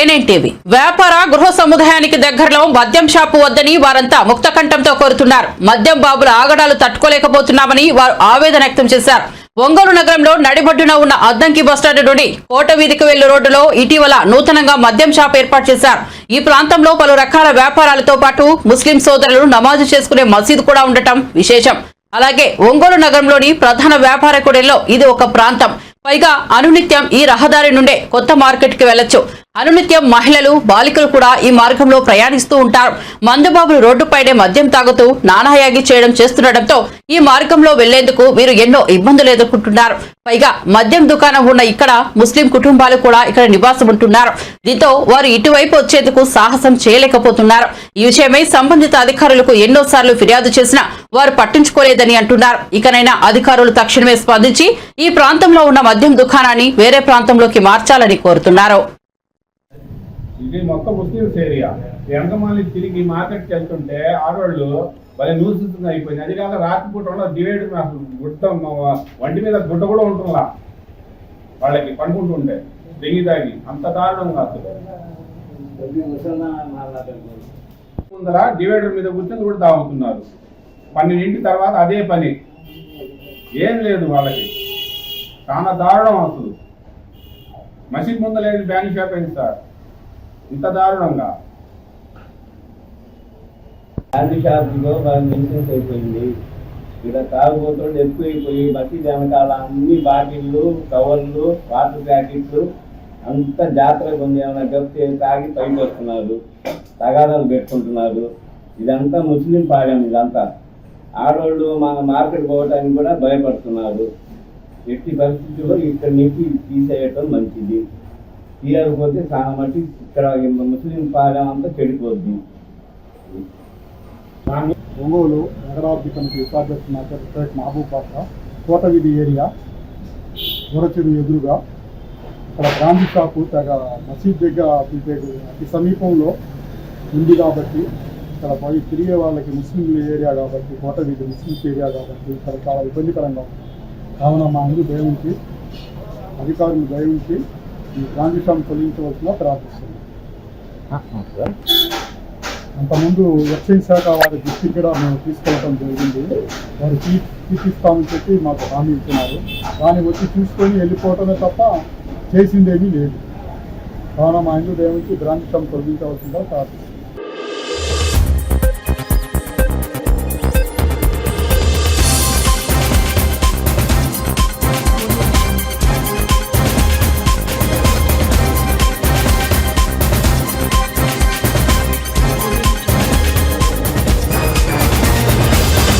ఏనేంటివి వ్యాపార గృహ సముదాయానికి దగ్గరలో మద్యం షాపు వద్దని వారంతా ముక్తకంఠంతో కోరుతున్నారు. మద్యం బాబుల ఆగడాలు తట్టుకోలేకపోతున్నామని వారు ఆవేదన వ్యక్తం చేశారు. ఒంగోలు నగరంలో నడిబొడ్డున ఉన్న అద్దంకి బస్టాండ్ నుండి కోట వీధికి వెళ్ళు రోడ్డులో ఇటీవల నూతనంగా మద్యం షాప్ ఏర్పాటు చేశారు. ఈ ప్రాంతంలో పలు రకాల వ్యాపారాలతో పాటు ముస్లిం సోదరులు నమాజు చేసుకునే మసీదు కూడా ఉండటం విశేషం. అలాగే ఒంగోలు నగరంలోని ప్రధాన వ్యాపార కూడలిలో ఇది ఒక ప్రాంతం. పైగా అనునిత్యం ఈ రహదారి నుండే కొత్త మార్కెట్కి వెళ్ళొచ్చు అనునిత్యం మహిళలు బాలికలు కూడా ఈ మార్గంలో ప్రయాణిస్తూ ఉంటారు. మందుబాబులు రోడ్డుపైనే మద్యం తాగుతూ నానాయాగి చేయడం చేస్తుండటంతో ఈ మార్గంలో వెళ్ళేందుకు వీరు ఎన్నో ఇబ్బందులు ఎదుర్కొంటున్నారు. పైగా మద్యం దుకాణం ఉన్న ఇక్కడ ముస్లిం కుటుంబాలు కూడా ఇక్కడ నివాసం ఉంటున్నారు. దీంతో వారు ఇటువైపు వచ్చేందుకు సాహసం చేయలేకపోతున్నారు. ఈ విషయమై సంబంధిత అధికారులకు ఎన్నోసార్లు ఫిర్యాదు చేసినా వారు పట్టించుకోలేదని అంటున్నారు. ఇకనైనా అధికారులు తక్షణమే స్పందించి ఈ ప్రాంతంలో ఉన్న మద్యం దుకాణాన్ని వేరే ప్రాంతంలోకి మార్చాలని కోరుతున్నారు. ఇది మొత్తం ముస్లిమ్స్ ఏరియా. ఎంతమంది తిరిగి మార్కెట్కి వెళ్తుంటే ఆడవాళ్ళు భలే నూసుతుంది అయిపోయింది. అది కాక రాత్రిపూట ఉన్న డివైడ్ అసలు గుట్ట వంటి మీద గుడ్డ కూడా ఉంటుందా వాళ్ళకి పండుకుంటుంటే దెంగి తాగి. అంత దారుణంగా అసలు ముందర డివైడర్ మీద కూర్చొని కూడా తాగుతున్నారు. పన్నెండింటి తర్వాత అదే పని. ఏం లేదు వాళ్ళకి. చాలా దారుణం అసలు. మసీద్ ముందర లేదు బ్యాన్ షాప్ అయింది సార్? ఇంత దారుణంగా? హ్యాండ్ షాప్లో బాగా మెయింటెన్స్ అయిపోయింది. ఇక్కడ తాగుబోతులు ఎక్కువైపోయి మసీద్ వెనకాల అన్ని బాటిళ్ళు కవర్లు వాటర్ ప్యాకెట్లు అంతా జాతర ఉంది ఏమైనా చెప్తే తాగి పైకి వస్తున్నారు తగాదాలు పెట్టుకుంటున్నారు. ఇదంతా ముస్లిం పాలెం ఇదంతా. ఆడవాళ్ళు మన మార్కెట్ పోవటానికి కూడా భయపడుతున్నారు. ఎట్టి పరిస్థితుల్లో ఇక్కడ నుంచి తీసేయటం మంచిది. తీయకపోతే చాలా మట్టి ఇక్కడ ముస్లిం పాలెం అంతా చెడిపోద్ది. ఒంగోలు నగరాభివృద్ధి కమిటీ ఉపాధ్యక్షుడు నా మహబూబ్ బాషా కోట వీధి ఏరియా గురచెరు ఎదురుగా ఇక్కడ బ్రాంచ్ షాపు తెగ మసీద్ దగ్గర అతి అతి సమీపంలో ఉంది కాబట్టి ఇక్కడ పోయి తిరిగే వాళ్ళకి ముస్లింల ఏరియా కాబట్టి కోట వీధి ఏరియా కాబట్టి ఇక్కడ చాలా ఇబ్బందికరంగా ఉంది. కావున మా అందరూ దయవుంచి అధికారులు దయవుంచి గాంధీ స్వామి తొలగించవలసిన ప్రార్థిస్తున్నాం. అంతకుముందు ఎక్సైజ్ శాఖ వారి దృష్టికి కూడా మేము తీసుకెళ్ళడం జరిగింది. వారు తీ తీపిస్తామని చెప్పి మాకు హామీ ఇచ్చినారు. దాన్ని వచ్చి చూసుకొని వెళ్ళిపోవటమే తప్ప చేసిందేమీ లేదు. కావున మా ఇంట్లో దేవించి బ్రాంచ్ షాప్ తొలగించవలసిందిగా ప్రార్థిస్తున్నాం.